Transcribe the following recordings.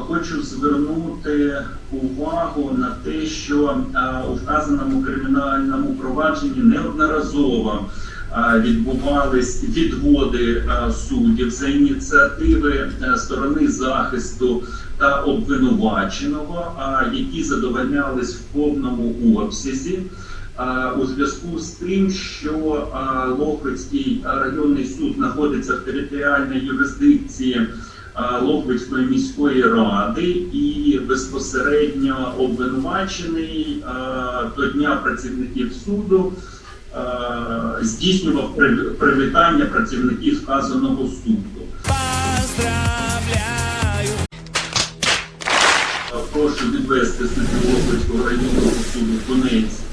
хочу звернути увагу на те, що е, у вказаному кримінальному провадженні неодноразово е, відбувались відводи е, суддів за ініціативи сторони захисту та обвинуваченого, які задовольнялись в повному обсязі. У зв'язку з тим, що Лохвицький районний суд знаходиться в територіальній юрисдикції е, Лохвицької міської ради і безпосередньо обвинувачений е, до Дня працівників суду е, здійснював при- привітання працівників вказаного суду. Прошу відвести суддю Лохвицького районного суду Донець а,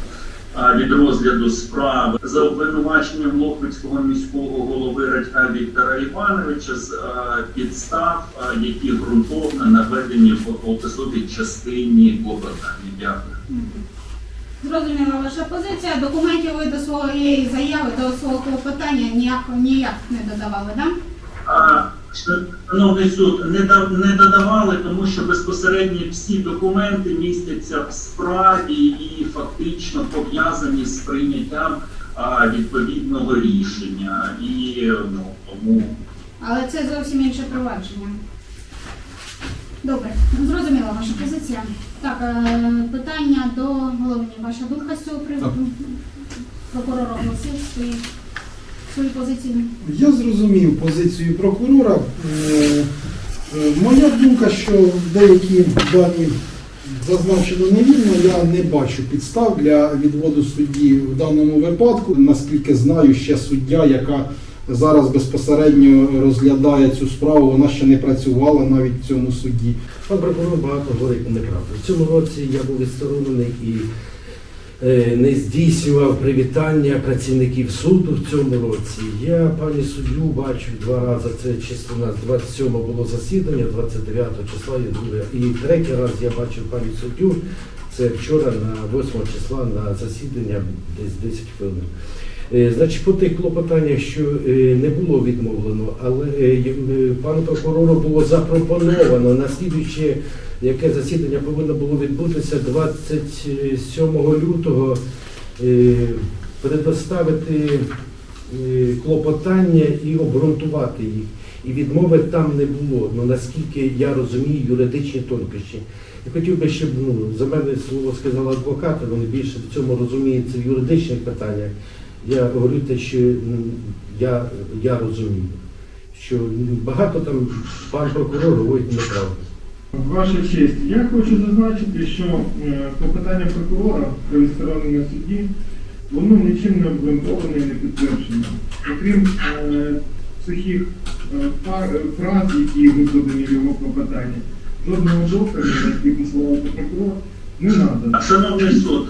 від розгляду справи за обвинуваченням Лохвицького міського голови Радька Віктора Івановича з підстав, які ґрунтовно наведені в описовій частині клопотання. Дякую. Зрозуміла ваша позиція. Документів ви до своєї заяви, до свого клопотання ніяк, ніяк не додавали, так? А, Шановний суд, не, не додавали, тому що безпосередньо всі документи містяться в справі і фактично пов'язані з прийняттям а, відповідного рішення. І ну, тому Але це зовсім інше провадження. Добре, зрозуміла ваша позиція. Так, е, питання до головні. Ваша думка з цього приводу? Прокурор оголосив свої, свої позиції. Я зрозумів позицію прокурора. Е, е, Моя думка, що деякі дані зазначено невірно, я не бачу підстав для відводу судді в даному випадку. Наскільки знаю, ще суддя, яка зараз безпосередньо розглядає цю справу, вона ще не працювала навіть в цьому суді. Пан прокурор багато говорить неправду. В цьому році я був відсторонений і не здійснював привітання працівників суду в цьому році. Я пані суддю бачу два рази. Це число у нас 27 було засідання, 29 числа. І третій раз я бачив пані суддю. Це вчора на 8 числа на засідання десь 10 хвилин. Е, Значить, по тих клопотаннях, що е, не було відмовлено, але е, пану прокурору було запропоновано на слідуюче, яке засідання повинно було відбутися 27 лютого, предоставити клопотання і обґрунтувати їх. І відмови там не було. Ну наскільки я розумію, юридичні тонкощі. Я хотів би, щоб ну, за мене слово сказали адвокати, вони більше в цьому розуміються в юридичних питаннях. Я говорю те, що я, я розумію, що багато там пан прокурор говорить неправду. Ваша честь, я хочу зазначити, що е, клопотання прокурора про відсторонення судді, воно нічим не обґрунтоване і не підтверджено. Окрім е, сухих е, е, фраз, які викладені в його клопотанні, жодного доказу, який посилається прокурор. Шановний суд,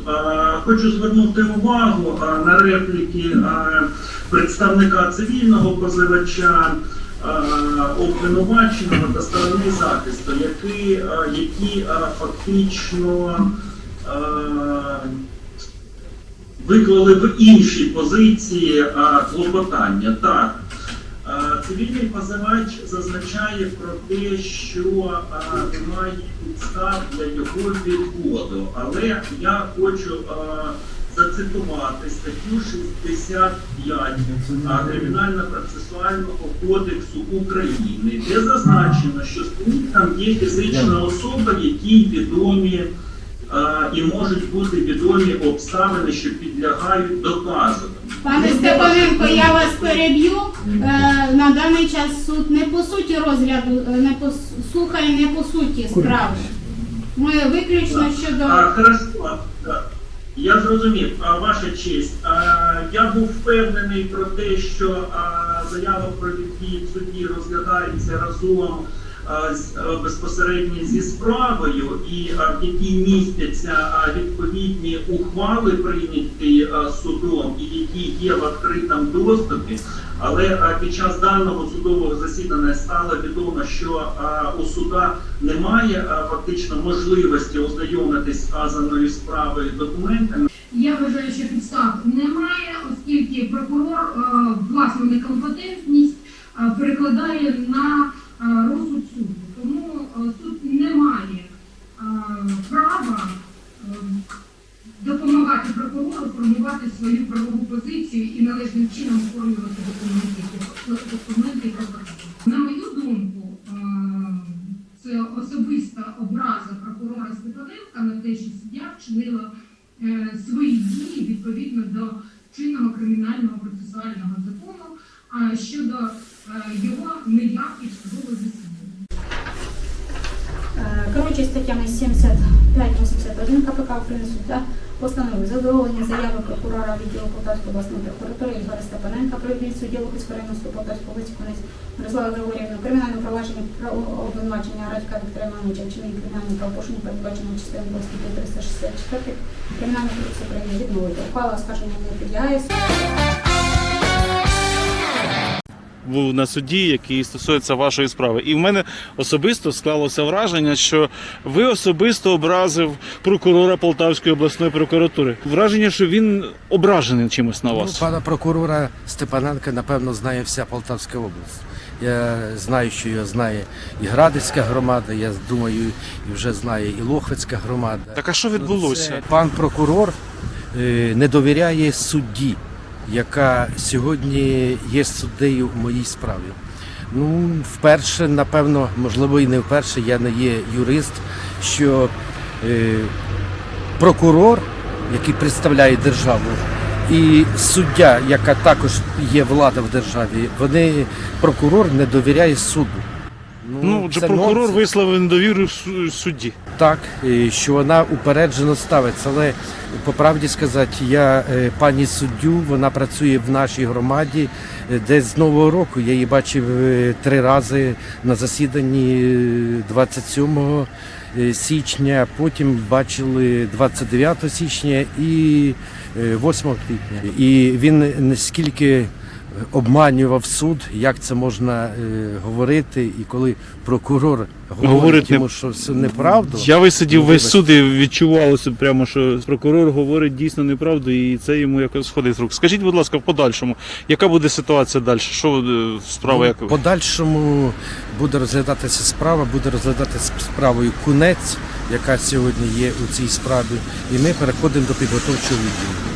хочу звернути увагу на репліки представника цивільного позивача, обвинуваченого та сторони захисту, які, які фактично виклали в іншій позиції клопотання. Так, Цивільний позивач зазначає про те, що е, немає підстав для його відводу, але я хочу е, зацитувати статтю 65 е, Кримінально-процесуального кодексу України, де зазначено, що свідком є фізична особа, якій відомі і можуть бути відомі обставини, що підлягають доказу. Пане Степаненко, я вас час суд не по суті розгляду, е, не по слухає не по суті справи. Ми виключно щодо. А, хорошо. Я зрозумів, а, ваша честь. А, я був впевнений про те, що а, заява про відвід судді розглядається разом безпосередньо зі справою, і якій містяться відповідні ухвали, прийняті судом, і які є в відкритому доступі. Але під час даного судового засідання стало відомо, що у суда немає фактично можливості ознайомитись з вказаною справою документами. Я вважаю, що підстав немає, оскільки прокурор е, власну некомпетентність перекладає на е, розсуд суду. Тому е, суд не оформлювати документи, документи. На мою думку, е, це особиста образа прокурора Степаненка на те, що суддя вчинила е, свої дії відповідно до чинного кримінального процесуального закону щодо е, його неявки в судове засідання. Е, Керуючись статтями 75-81 КПК України суддя постановив задоволення заяви прокурора відділу Полтавської обласної прокуратури Ігоря Степаненка про відвід судді Луцького району суду Полтавської області Конець Мирослава Григорівна кримінальне провадження про обвинувачення Радька Віктора Івановича вчинення кримінального правопорушення передбачено частиною статті 364 Кримінального кодексу України відмовити. Ухвала оскарження не підлягає. Був на суді, який стосується вашої справи. І в мене особисто склалося враження, що ви особисто образив прокурора Полтавської обласної прокуратури. Враження, що він ображений чимось на Ну, вас. пана прокурора Степаненка, напевно, знає вся Полтавська область. Я знаю, що його знає і Градицька громада, я думаю, і вже знає і Лохвицька громада. Так а що відбулося? Це Пан прокурор е, не довіряє судді, яка сьогодні є суддею в моїй справі. Ну, вперше, напевно, можливо, і не вперше, я не є юрист, що е, прокурор, який представляє державу, і суддя, яка також є влада в державі, вони прокурор не довіряє суду. Ну, отже, це прокурор нонсенс. висловив недовіру судді. Так, що вона упереджено ставиться. Але по правді сказати, я е, пані суддю, вона працює в нашій громаді е, десь з нового року. Я її бачив е, три рази на засіданні е, 27 е, січня, потім бачили 29 січня і е, 8 квітня. І він наскільки обманював суд, як це можна е, говорити, і коли прокурор говорить йому, що все неправду. Я висидів Ну, весь вибач. суд і відчувалося прямо, що прокурор говорить дійсно неправду, і це йому якось сходить з рук. Скажіть, будь ласка, в подальшому, яка буде ситуація далі? Що е, справа Ну, як В подальшому буде розглядатися справа, буде розглядатися справою кунець, яка сьогодні є у цій справі, і ми переходимо до підготовчого відділу.